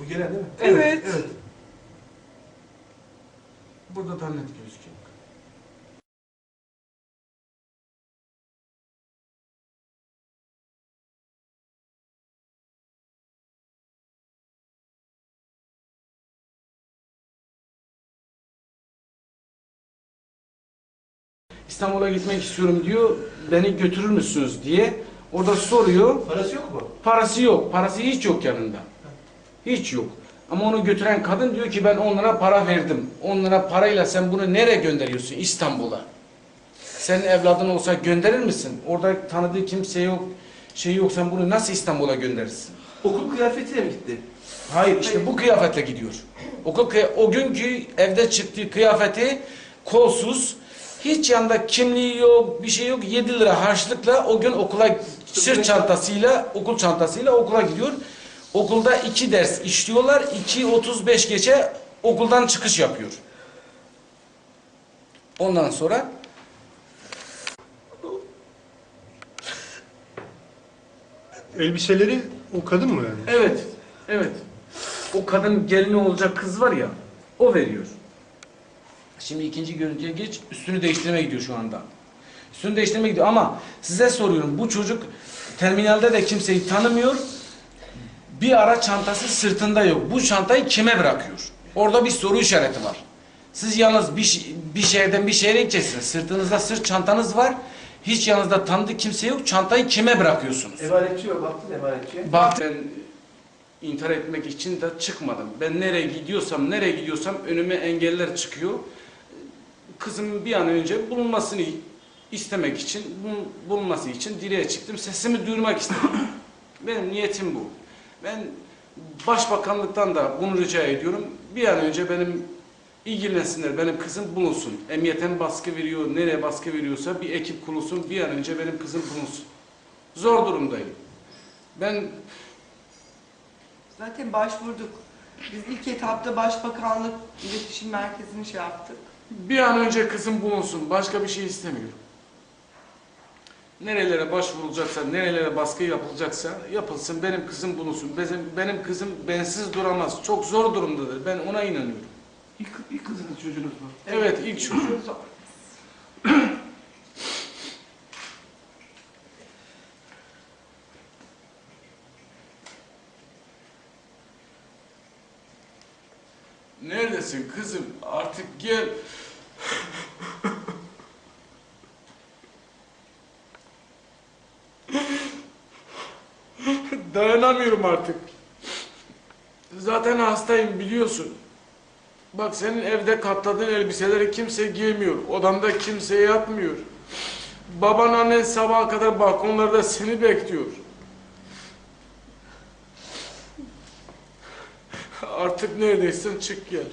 Bu gelen değil mi? Evet. Evet. Burada daha net gözüküyor. İstanbul'a gitmek istiyorum diyor. Beni götürür müsünüz diye. Orada soruyor. Parası yok mu? Parası yok. Parası hiç yok yanında. Hiç yok. Ama onu götüren kadın diyor ki ben onlara para verdim. Onlara parayla sen bunu nereye gönderiyorsun? İstanbul'a. Senin evladın olsa gönderir misin? Orada tanıdığı kimse yok. Şey yok sen bunu nasıl İstanbul'a gönderirsin? Okul kıyafetiyle mi gitti? Hayır işte bu kıyafetle gidiyor. Okul o günkü evde çıktığı kıyafeti kolsuz, hiç yanında kimliği yok, bir şey yok. 7 lira harçlıkla o gün okula sırt çantasıyla, okul çantasıyla okula gidiyor. Okulda iki ders işliyorlar. 2.35 geçe okuldan çıkış yapıyor. Ondan sonra Elbiseleri o kadın mı yani? evet, evet. O kadın gelini olacak kız var ya, o veriyor. Şimdi ikinci görüntüye geç, üstünü değiştirmeye gidiyor şu anda. Üstünü değiştirmeye gidiyor ama size soruyorum, bu çocuk terminalde de kimseyi tanımıyor. Bir ara çantası sırtında yok. Bu çantayı kime bırakıyor? Orada bir soru işareti var. Siz yalnız bir, ş- bir şehirden bir şehre gideceksiniz. Sırtınızda sırt çantanız var. Hiç yanınızda tanıdık kimse yok. Çantayı kime bırakıyorsunuz? Emaletçi yok. Baktın emaletçiye. Bak ben intihar etmek için de çıkmadım. Ben nereye gidiyorsam, nereye gidiyorsam önüme engeller çıkıyor. Kızımın bir an önce bulunmasını istemek için, bul- bulunması için direğe çıktım. Sesimi duyurmak istedim. Benim niyetim bu. Ben Başbakanlıktan da bunu rica ediyorum. Bir an önce benim ilgilensinler, benim kızım bulunsun. Emniyeten baskı veriyor, nereye baskı veriyorsa bir ekip kurulsun, bir an önce benim kızım bulunsun. Zor durumdayım. Ben Zaten başvurduk. Biz ilk etapta Başbakanlık İletişim Merkezi'ni şey yaptık. Bir an önce kızım bulunsun. Başka bir şey istemiyorum. Nerelere başvurulacaksa, nerelere baskı yapılacaksa yapılsın. Benim kızım bulunsun. Benim, benim kızım bensiz duramaz. Çok zor durumdadır. Ben ona inanıyorum. İlk, ilk kızınız çocuğunuz mu? Evet, ilk çocuğum. Neredesin kızım? Artık gel. Dayanamıyorum artık. Zaten hastayım biliyorsun. Bak senin evde katladığın elbiseleri kimse giymiyor. Odamda kimse yatmıyor. Baban annen sabaha kadar balkonlarda seni bekliyor. Artık neredeysen çık gel.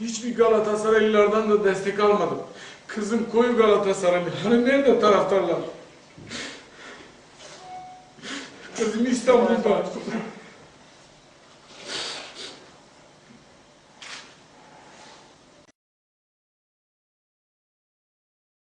Hiçbir Galatasaraylılardan da destek almadım. Kızım koyu Galatasaraylı. Hani nerede taraftarlar? Kızım İstanbul'da.